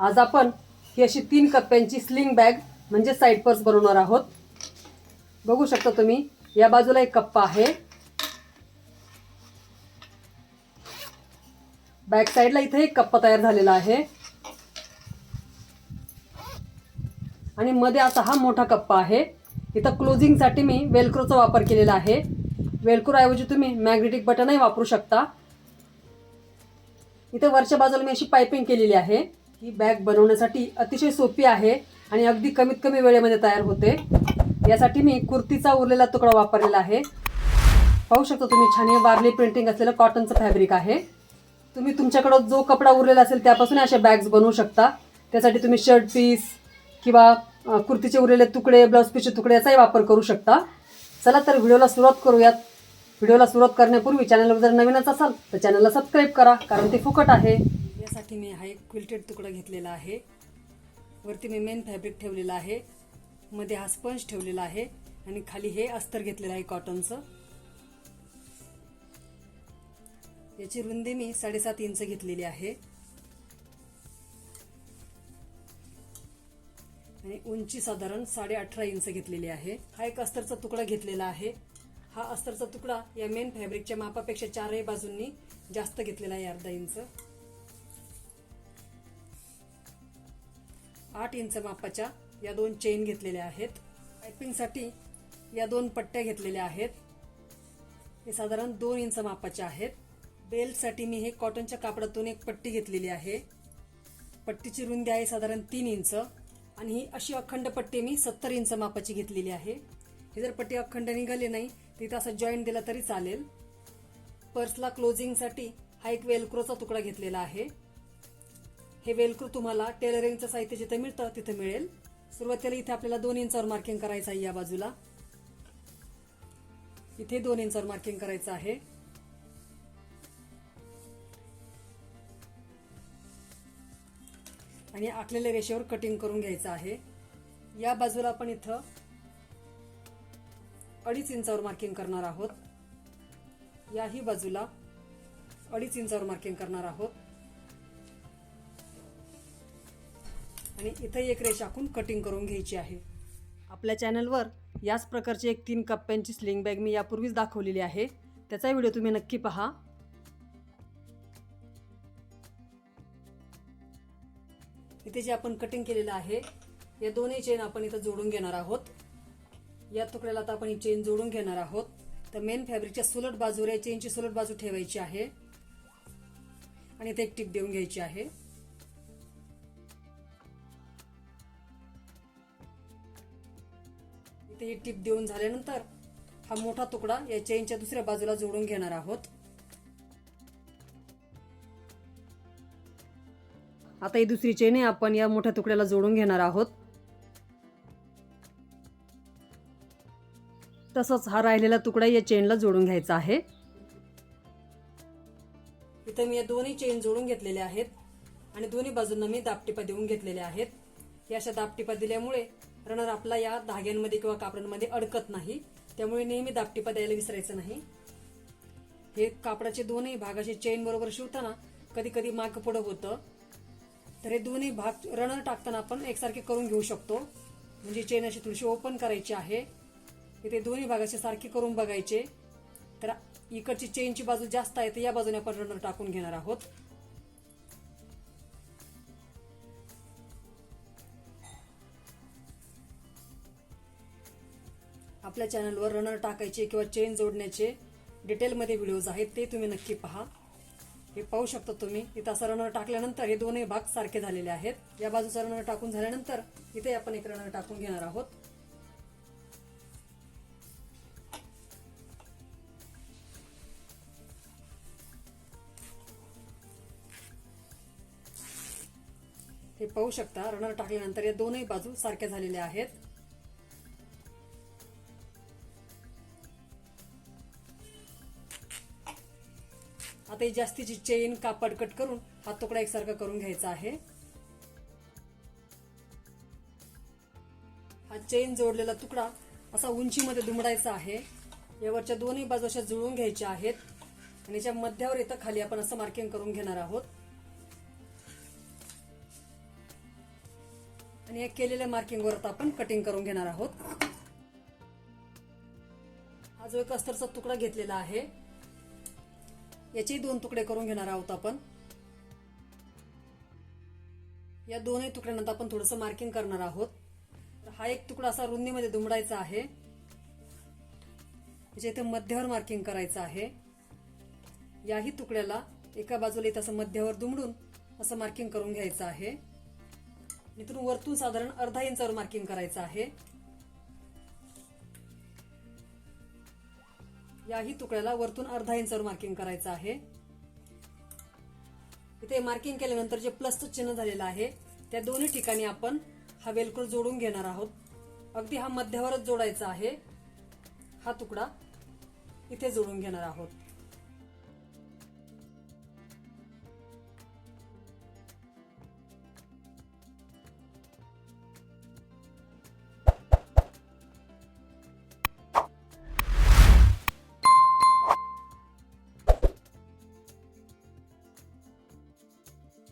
आज आपण ही अशी तीन कप्प्यांची स्लिंग बॅग म्हणजे साईड पर्स बनवणार आहोत. बघू शकता तुम्ही या बाजूला एक कप्पा आहे. बॅक साईडला इथे एक कप्पा तयार झालेला आहे. आणि मध्ये असा हा मोठा कप्पा आहे. इथं क्लोजिंगसाठी मी वेलक्रोचा वापर केलेला आहे. वेलक्रो ऐवजी तुम्ही मॅग्नेटिक बटनही वापरू शकता. इथे वरच्या बाजूला मी अशी पायपिंग केलेली आहे. ही बॅग बनवण्यासाठी अतिशय सोपी आहे आणि अगदी कमीत कमी वेळेमध्ये तयार होते. यासाठी मी कुर्तीचा उरलेला तुकडा वापरलेला आहे. पाहू शकता तुम्ही छान हे वारली प्रिंटिंग असलेलं कॉटनचं फॅब्रिक आहे. तुम्ही तुमच्याकडं जो कपडा उरलेला असेल त्यापासून अशा बॅग्स बनवू शकता. त्यासाठी तुम्ही शर्ट पीस किंवा कुर्तीचे उरलेले तुकडे ब्लाऊज पीसचे तुकडे याचाही वापर करू शकता. चला तर व्हिडिओला सुरुवात करूयात. व्हिडिओला सुरुवात करण्यापूर्वी चॅनलवर जर नवीनच असाल तर चॅनलला सबस्क्राईब करा कारण ते फुकट आहे. वरती मी हा एक क्विल्टेड तुकडा घेतलेला आहे. वरती मी मेन फॅब्रिक ठेवलेलं आहे. मध्ये हा स्पंज ठेवलेला आहे आणि खाली हे अस्तर घेतलेलं आहे कॉटनचं याची रुंदी मी साडेसात इंच घेतलेली आहे. आणि उंची साधारण साडे अठरा इंच घेतलेली आहे. हा एक अस्तरचा तुकडा घेतलेला आहे. हा अस्तरचा तुकडा या मेन फॅब्रिकच्या मापापेक्षा चारही बाजूंनी जास्त घेतलेला आहे अर्धा इंच. आठ इंच मापाच्या या दोन चेन घेतलेल्या आहेत. पायपिंगसाठी या दोन पट्ट्या घेतलेल्या आहेत. हे साधारण दोन इंच मापाच्या आहेत. बेल्टसाठी मी हे कॉटनच्या कापडातून एक पट्टी घेतलेली आहे. पट्टीची रुंदी आहे साधारण तीन इंच आणि ही अशी अखंड पट्टी मी सत्तर इंच मापाची घेतलेली आहे. ही जर पट्टी अखंड निघाली नाही तिथं असं जॉईंट दिला तरी चालेल. पर्सला क्लोजिंगसाठी हा एक वेलक्रोचा तुकडा घेतलेला आहे. हे वेलक्रो तुम्हाला टेलरिंगचं साहित्य जिथे मिळतं तिथे मिळेल. सुरुवातीला इथे आपल्याला दोन इंचावर मार्किंग करायचं आहे या बाजूला. इथे दोन इंचावर मार्किंग करायचं आहे. आणि आखलेल्या रेषेवर कटिंग करून घ्यायचं आहे. या बाजूला आपण इथं अडीच इंचावर मार्किंग करणार आहोत. याही बाजूला अडीच इंचावर मार्किंग करणार आहोत. आणि इथं एक रेष आखून कटिंग करून घ्यायची आहे. आपल्या चॅनलवर याच प्रकारची एक तीन कप्प्यांची स्लिंग बॅग मी यापूर्वीच दाखवलेली आहे. त्याचा व्हिडिओ तुम्ही नक्की पहा. इथे जे आपण कटिंग केलेलं आहे या दोन्ही चेन आपण इथं जोडून घेणार आहोत. या तुकड्याला आता आपण ही चेन जोडून घेणार आहोत. तर मेन फॅब्रिकच्या सुलट बाजूवर या चेनची सुलट बाजू ठेवायची आहे. आणि इथे एक टिप देऊन घ्यायची आहे. ते ही टिप देऊन झाल्यानंतर हा मोठा तुकडा या चेनच्या दुसऱ्या बाजूला जोडून घेणार आहोत. आता ही दुसरी चेन आहे आपण या मोठ्या तुकड्याला जोडून घेणार आहोत. तसंच हा राहिलेला तुकडा या चेनला जोडून घ्यायचा आहे. इथं मी या दोन्ही चेन जोडून घेतलेल्या आहेत आणि दोन्ही बाजूंना मी दापटिपा देऊन घेतलेल्या आहेत. या अशा दापटिपा दिल्यामुळे रनर आपला या धाग्यांमध्ये किंवा कापडांमध्ये अडकत नाही. त्यामुळे नेहमी दापटिपा द्यायला विसरायचं नाही. हे कापडाचे दोन्ही भागाचे चेन बरोबर शिवताना कधी कधी माग पुढं होतं. तर हे दोन्ही भाग रनर टाकताना आपण एकसारखे करून घेऊ शकतो. म्हणजे चेन अशी थोडीशी ओपन करायची आहे. इथे दोन्ही भागाचे सारखे करून बघायचे. तर इकडची चेनची बाजू जास्त आहे तर या बाजूने आपण रनर टाकून घेणार आहोत. आपल्या चॅनलवर रनर टाकायचे किंवा चेन जोडण्याचे डिटेलमध्ये व्हिडिओज आहेत ते तुम्ही नक्की पहा. हे पाहू शकता तुम्ही. इथं असं रनर टाकल्यानंतर हे दोन्ही भाग सारखे झालेले आहेत. या बाजूचा रनर टाकून झाल्यानंतर इथे आपण एक रनर टाकून घेणार आहोत. हे पाहू शकता रनर टाकल्यानंतर या दोनही बाजू सारख्या झालेल्या आहेत. आता ही जास्तीची चेन कापड कट करून हा तुकडा एकसारखा करून घ्यायचा आहे. हा चेन जोडलेला तुकडा असा उंचीमध्ये दुमडायचा आहे. यावरच्या दोन्ही बाजू अशा जुळून घ्यायच्या आहेत. आणि याच्या मध्यावर येतं खाली आपण असं मार्किंग करून घेणार आहोत. आणि या केलेल्या मार्किंगवर आता आपण कटिंग करून घेणार आहोत. हा जो एक अस्तरचा तुकडा घेतलेला आहे याचे दोन तुकडे करून घेणार आहोत आपण. या दोनही तुकड्यांनंतर आपण थोडंसं मार्किंग करणार आहोत. तर हा एक तुकडा असा रुंदीमध्ये दुमडायचा आहे. म्हणजे इथे मध्यावर मार्किंग करायचं आहे. याही तुकड्याला एका बाजूला इथं असं मध्यावर दुमडून असं मार्किंग करून घ्यायचं आहे. इथून वरतून साधारण अर्धा इंचावर मार्किंग करायचं आहे. याही तुकड्याला वरतून अर्धा इंचवर मार्किंग करायचं आहे. इथे मार्किंग केल्यानंतर जे प्लसचं चिन्ह झालेलं आहे त्या दोन्ही ठिकाणी आपण हा वेलक्रो जोडून घेणार आहोत. अगदी हा मध्यावरच जोडायचा आहे. हा तुकडा इथे जोडून घेणार आहोत.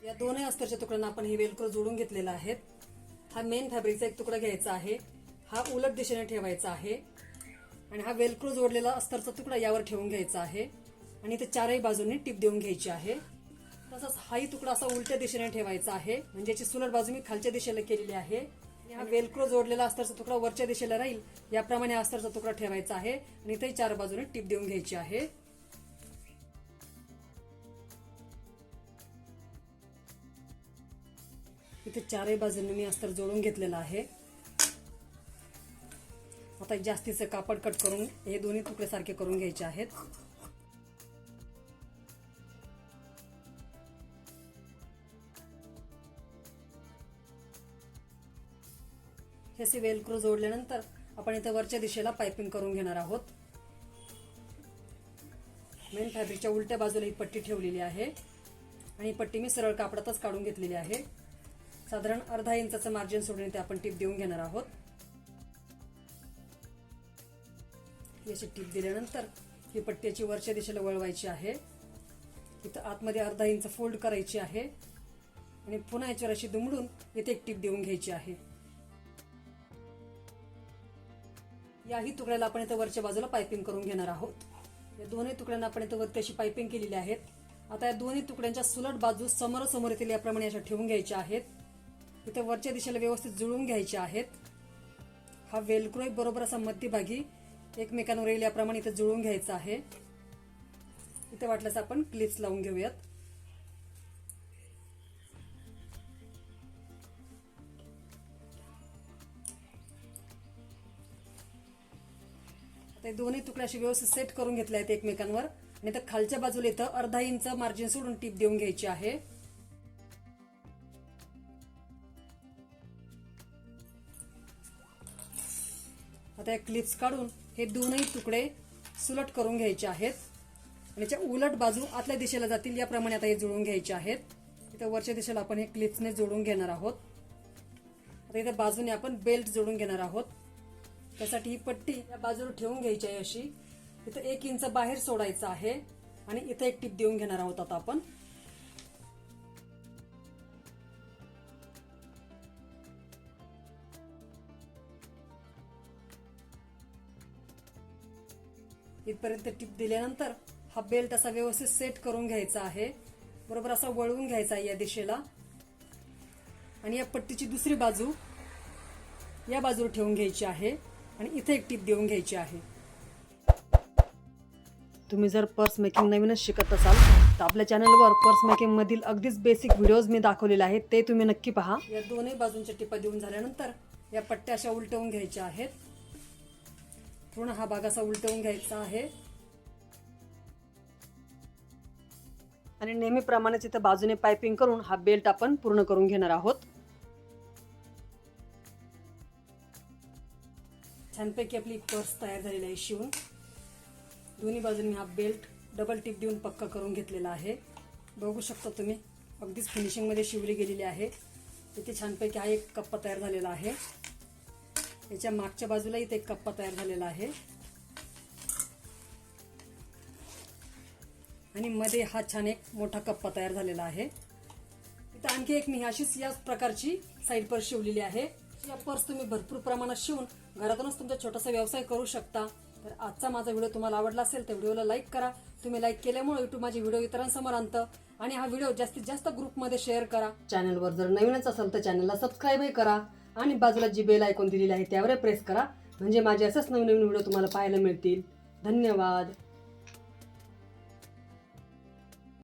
या दोनही अस्तरच्या तुकड्यांना आपण हे वेलक्रो जोडून घेतलेला आहे. हा मेन फॅब्रिकचा एक तुकडा घ्यायचा आहे. हा उलट दिशेने ठेवायचा आहे. आणि हा वेलक्रो जोडलेला अस्तरचा तुकडा यावर ठेवून घ्यायचा आहे. आणि इथे चारही बाजूंनी टीप देऊन घ्यायची आहे. तसंच हाही तुकडा असा उलट्या दिशेने ठेवायचा आहे. म्हणजे याची सुलट बाजू मी खालच्या दिशेला केलेली आहे. हा वेलक्रो जोडलेला अस्तरचा तुकडा वरच्या दिशेला राहील. याप्रमाणे हा अस्तरचा तुकडा ठेवायचा आहे. आणि इथेही चार बाजूने टीप देऊन घ्यायची आहे. इथे चारही बाजूंनी मी अस्तर जोडून घेतलेलं आहे. आता जास्तीचं कापड कट करून हे दोन्ही तुकडे सारखे करून घ्यायचे आहेत. हे असे वेलक्रो जोडल्यानंतर आपण इथे वरच्या दिशेला पायपिंग करून घेणार आहोत. मेन फॅब्रिकच्या उलट्या बाजूला ही पट्टी ठेवलेली आहे. आणि ही पट्टी मी सरळ कापडातच काढून घेतलेली आहे. साधारण अर्धा इंचाचं मार्जिन सोडून इथे आपण टीप देऊन घेणार आहोत. याची टिप टीप दिल्यानंतर ही पट्ट्याची वरच्या दिशेला वळवायची आहे. इथं आतमध्ये अर्धा इंच फोल्ड करायची आहे. आणि पुन्हा याच्यावर अशी दुमडून इथे एक टीप देऊन घ्यायची आहे. याही तुकड्याला आपण इथं वरच्या बाजूला पायपिंग करून घेणार आहोत. या दोन्ही तुकड्यांना आपण इथं वरती अशी पायपिंग केलेली आहेत. आता या दोन्ही तुकड्यांच्या सुलट बाजू समोरासमोर येतील याप्रमाणे अशा ठेवून घ्यायच्या आहेत. इथे वरच्या दिशेला व्यवस्थित जुळून घ्यायचे आहेत. हा वेलक्रो बरोबर असा मध्यभागी एकमेकांवर येईल याप्रमाणे इथे जुळून घ्यायचा आहे. इथे वाटल्यास आपण क्लिप्स लावून घेऊयात. ते दोन्ही तुकडे असे व्यवस्थित सेट करून घेतले आहेत एकमेकांवर. आणि तर खालच्या बाजूला इथं अर्धा इंच मार्जिन सोडून टीप देऊन घ्यायची आहे. आता या क्लिप्स काढून हे दोनही तुकडे सुलट करून घ्यायचे आहेत. आणि याच्या उलट बाजू आतल्या दिशेला जातील याप्रमाणे आता हे जुळून घ्यायचे आहेत. इथं वरच्या दिशेला आपण हे क्लिप्सने जोडून घेणार आहोत. आता इथे बाजूने आपण बेल्ट जोडून घेणार आहोत. त्यासाठी ही पट्टी या बाजूला ठेवून घ्यायची आहे अशी. इथं एक इंच बाहेर सोडायचं आहे. आणि इथं एक टीप देऊन घेणार आहोत आता आपण. इथपर्यंत टिप दिल्यानंतर हा बेल्ट असा व्यवस्थित सेट करून घ्यायचा आहे. बरोबर असा वळवून घ्यायचा आहे या दिशेला. आणि या पट्टीची दुसरी बाजू या बाजूला ठेवून घ्यायची आहे आणि इथे एक टिप देऊन घ्यायची आहे. तुम्ही जर पर्स मेकिंग नवीनच शिकत असाल तर आपल्या चॅनलवर पर्स मेकिंग मधील अगदीच बेसिक व्हिडिओज मी दाखवलेले आहेत ते तुम्ही नक्की पहा. या दोन्ही बाजूंच्या टिपा देऊन झाल्यानंतर या पट्ट्या अशा उलटवून घ्यायच्या आहेत. पूर्ण हा भाग असा उलटवून घ्यायचा आहे. आणि नेहमीप्रमाणेच इथं बाजूने पायपिंग करून हा बेल्ट आपण पूर्ण करून घेणार आहोत. छानपैकी आपली पर्स तयार झालेली आहे शिवून. दोन्ही बाजूंनी हा बेल्ट डबल टिप देऊन पक्का करून घेतलेला आहे. बघू शकता तुम्ही अगदीच फिनिशिंगमध्ये शिवली गेलेली आहे. इथे छानपैकी हा एक कप्पा तयार झालेला आहे. याच्या मागच्या बाजूला इथे एक कप्पा तयार झालेला आहे. आणि मध्ये हा छान एक मोठा कप्पा तयार झालेला आहे. इथं आणखी एक मी अशीच याच प्रकारची साईड पर्स शिवलेली आहे. या पर्स तुम्ही भरपूर प्रमाणात शिवून घरातूनच तुमचा छोटासा व्यवसाय करू शकता. तर आजचा माझा व्हिडिओ तुम्हाला आवडला असेल तर व्हिडिओला लाईक करा. तुम्ही लाईक केल्यामुळे युट्यूब माझे व्हिडिओ इतरांसमोर आणतं. आणि हा व्हिडिओ जास्तीत जास्त ग्रुपमध्ये शेअर करा. चॅनलवर जर नवीनच असेल तर चॅनलला सबस्क्राईबही करा. आणि बाजूला जी बेल ऐकून दिलेली आहे त्यावर प्रेस करा. म्हणजे माझे असंच नवीन नवीन व्हिडिओ तुम्हाला पाहायला मिळतील. धन्यवाद.